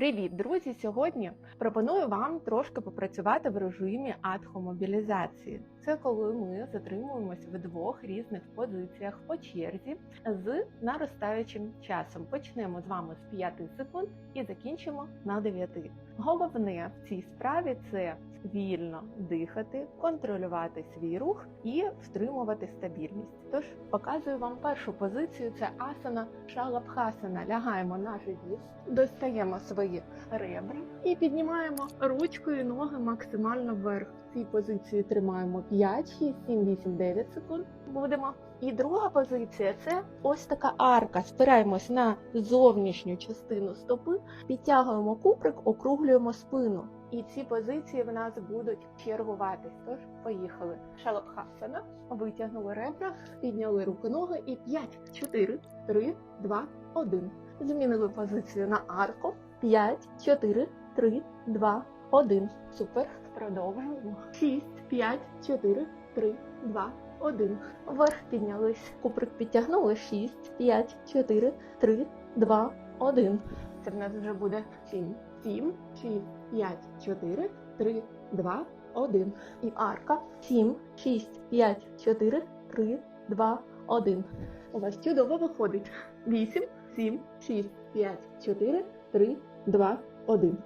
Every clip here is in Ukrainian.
Привіт, друзі! Сьогодні пропоную вам трошки попрацювати в режимі адхомобілізації. Це коли ми затримуємось в двох різних позиціях по черзі з наростаючим часом. Почнемо з вами з 5 секунд і закінчимо на 9. Головне в цій справі це вільно дихати, контролювати свій рух і втримувати стабільність. Тож показую вам першу позицію: це асана шалабхасана. Лягаємо на живіт, достаємо свої ребра і піднімаємо ручкою ноги максимально вверх. Цій позиції тримаємо 5, 6, 7, 8, 9 секунд. Будемо. І друга позиція це ось така арка. Спираємось на зовнішню частину стопи, підтягуємо куприк, округлюємо спину. І ці позиції в нас будуть чергуватись. Тож поїхали. Шалабхасана. Витягнули ребра, підняли руки ноги і 5, 4, 3, 2, 1. Змінили позицію на арку. 5, 4, 3, 2, 1. Супер. Продовжуємо. 6, 5, 4, 3, 2, 1. Вверх піднялись. Куприк підтягнули. 6, 5, 4, 3, 2, 1. Це в нас вже буде 7. 7, 6, 5, 4, 3, 2, 1. І арка. 7, 6, 5, 4, 3, 2, 1. У вас чудово виходить. 8, 7, 6, 5, 4, 3, 2, 1.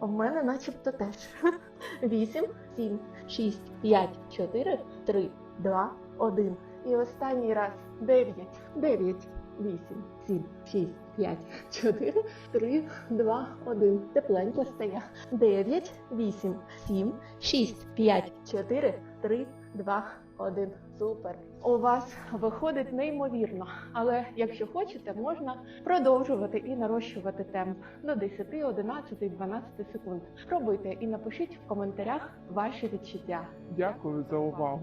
В мене начебто теж. 8, 7, 6, 5, 4, 3, 2, 1. І останній раз 9, 9, 8, 7, 6, 5, 4, 3, 2, 1. Тепленько стає. 9, 8, 7, 6, 5, 4, 3, 2, 1. Супер. У вас виходить неймовірно, але якщо хочете, можна продовжувати і нарощувати темп до 10, 11, 12 секунд. Спробуйте і напишіть в коментарях ваші відчуття. Дякую за увагу.